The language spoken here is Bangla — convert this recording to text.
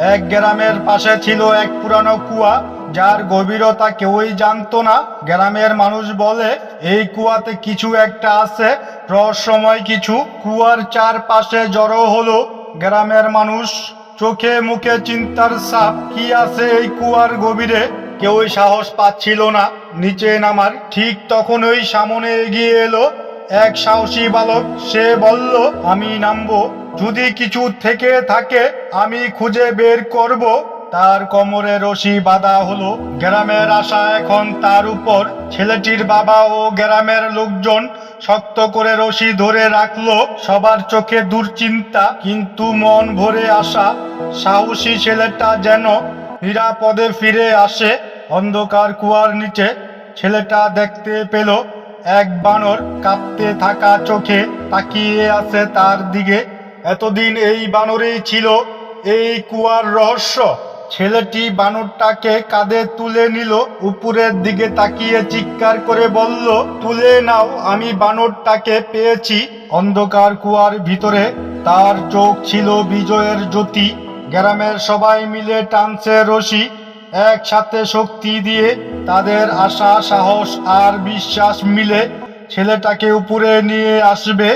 এক গ্রামের পাশে ছিল এক পুরানো কুয়া, যার গভীরতা কেউই জানতো না। গ্রামের মানুষ বলে, এই কুয়াতে কিছু একটা আছে, রহস্যময় কিছু। কুয়ার চারপাশে জড়ো হলো গ্রামের মানুষ। চোখে মুখে চিন্তার সাপ কি আছে এই কুয়ার গভীরে? কেউই সাহস পাচ্ছিল না। নিচে নামার, ঠিক তখন ওই সামনে এগিয়ে এলো এক সাহসী বালক, সে বলল, আমি নামবো। যদি কিছু থেকে থাকে, আমি খুঁজে বের করব। তার কোমরে রশি বাঁধা হলো। গ্রামের আশা এখন তার উপর। ছেলেটির বাবা ও গ্রামের লোকজন শক্ত করে রশি ধরে রাখল। সবার চোখে দুশ্চিন্তা, কিন্তু মন ভরে আসা। সাহসী ছেলেটা যেন নিরাপদে ফিরে আসে। অন্ধকার কুয়ার নিচে ছেলেটা দেখতে পেল। এক বানর কাঁপতে থাকা চোখে তাকিয়ে আছে তার দিকে। এতদিন এই বানরেই ছিল। এই কুয়ার রহস্য। ছেলেটি বানরটাকে কাঁধে তুলে নিল, উপরের দিকে তাকিয়ে চিৎকার করে বলল, তুলে নাও, আমি বানরটাকে পেয়েছি। অন্ধকার কুয়ার ভিতরে তার চোখ ছিল বিজয়ের জ্যোতি। গ্রামের সবাই মিলে টানছে রশি, একসাথে শক্তি দিয়ে তাদের আশা সাহস আর বিশ্বাস মিলে ছেলেটাকে উপরে নিয়ে আসবে।